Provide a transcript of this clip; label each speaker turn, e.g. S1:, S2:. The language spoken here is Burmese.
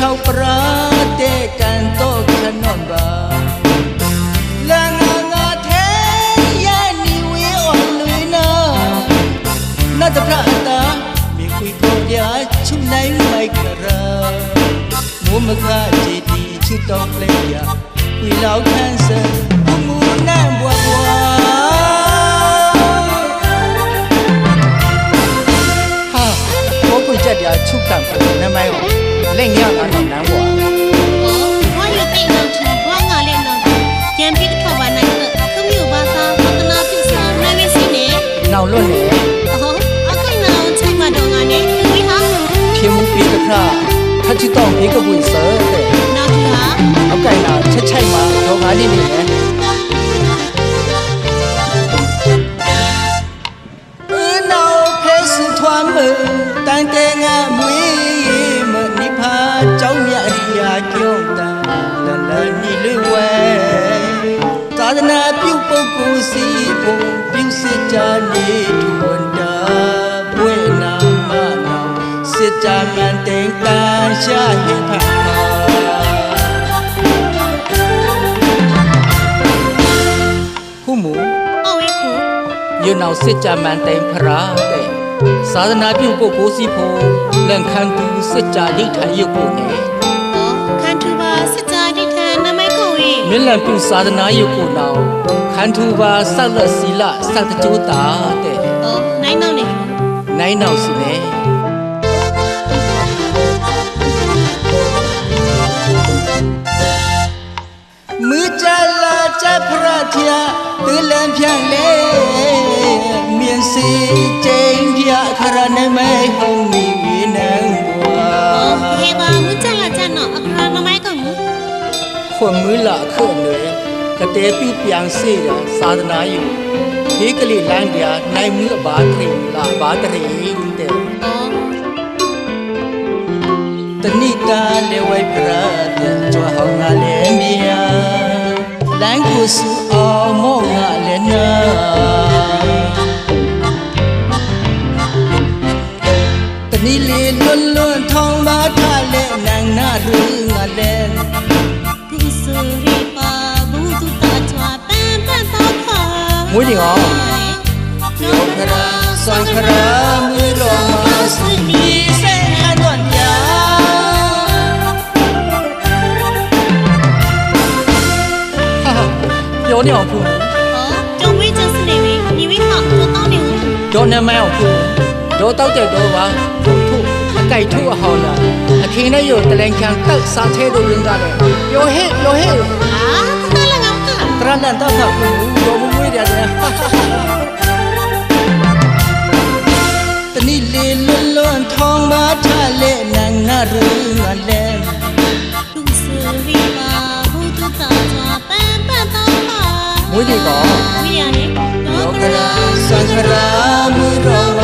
S1: ကောင်းတဲ့ချောက်ပရာတဲ့ကန်တော့ခဏွန်ပါလာငါငါသေးရနီဝေအွန်လွေနာန လက်ညကတော့နန်းဘွား
S2: ဘာရတဲ့နောက်ထဘာငါလည်းတော့ကြံပြီးထောက်ပါနိုင်တဲ့ခမျိုးဘာသာပတနာပြုစာနိုင်မစီနဲ့
S1: နောက်လွတ်နေ
S2: အော်အခိုင်နာချိန်မတော့ငါနဲ့ဝိဟာ
S1: ဖြေမှုပေးတစ်ခါခချစ်တော့ဘေးကပွေစတဲ့
S2: နောက်ထဟာ
S1: အောက်ကင်လာချက်ချိုက်မှာတော့ငါလေးနေ ကြောင်းမြအရိယာကျောင်းတန်လလနီလွေဝဲသာသနာပြုပုဂ္ဂိုလ်စီပုံပြုစစ်ကြနေထူဝန်တာဘွေနာမနောင်စစ်ကြမန်တင်ကန်ရှာဟိဖာခုမူ
S2: အော်ဝေခု
S1: ယနောက်စစ်ကြမန်တိုင်ဖရာတဲ့သာသနာပြုပုဂ္ဂိုလ်စီဖို့ လန့်ခန်းသူစစ်ကြဒိဋ္ဌာရုပ်ကိုနဲ့
S2: အော်ခန်ထူပါစစ်ကြဒိဋ္ဌာနမိုက်ကိုဝေ
S1: မြလန့်ပြုသာသနာရုပ်ကိုနောင်ခန္ဓုပါဆက်လက်စီလစတကြိုးတာတဲ့
S2: အော်နိုင်တော့နေခု
S1: နိုင်နောက်စီနဲ့မူကြလာကြဖရထျာသူလန်ဖြန့်လေမြင်စီကျင်းပြခရနမဲဟုံမီဝိ
S2: ခွန်မွေး
S1: လာခွန်ွယ်ကတဲ့ပြပြန်စေရသာသနာယူဒီကလေးလမ်းပြနိုင်မှုအဘာထရင်လာဘာတရင်တဲ့
S2: အော်
S1: တဏိတာလေဝိပရတဲ့ကြွဟောင်းငါလည်းမြာလမ်းကိုစုအောင်မောငါလည်းနာတဏိလေးလွန်းလွန်းထောင်းပါထလဲနန်းနာရူငါလည်း မွေးနေအောင်ယောခရာသံခရာမီရောမစနီစေဟန်တော်ညာဟာပြောနေအောင်ဖူ
S2: အော်ကြုံဝေးချစနေပြီညီဝိဟာတော့တောင်းနေဦး
S1: ဒေါ်နမအောင်ဖူဒေါ်တောက်တဲ့တော့ပါဖုန်ထုအကြိုက်ထုအဟောင်းလာအခင်နဲ့ရောတလန်ခံတ ရဏန်တော့ဖတ်ဖူရောမမွေးတယ်တနီလေးလွန်းလွန်းထောင်းပါထလဲနန်းနာရူငါလဲ
S2: ကုစရီပါဘူးသူတာချွာပန်ပန်တော့ခါ
S1: မွေးဒီကော
S2: ဝိရတယ်
S1: ယောခရာသံခရာမူရောမ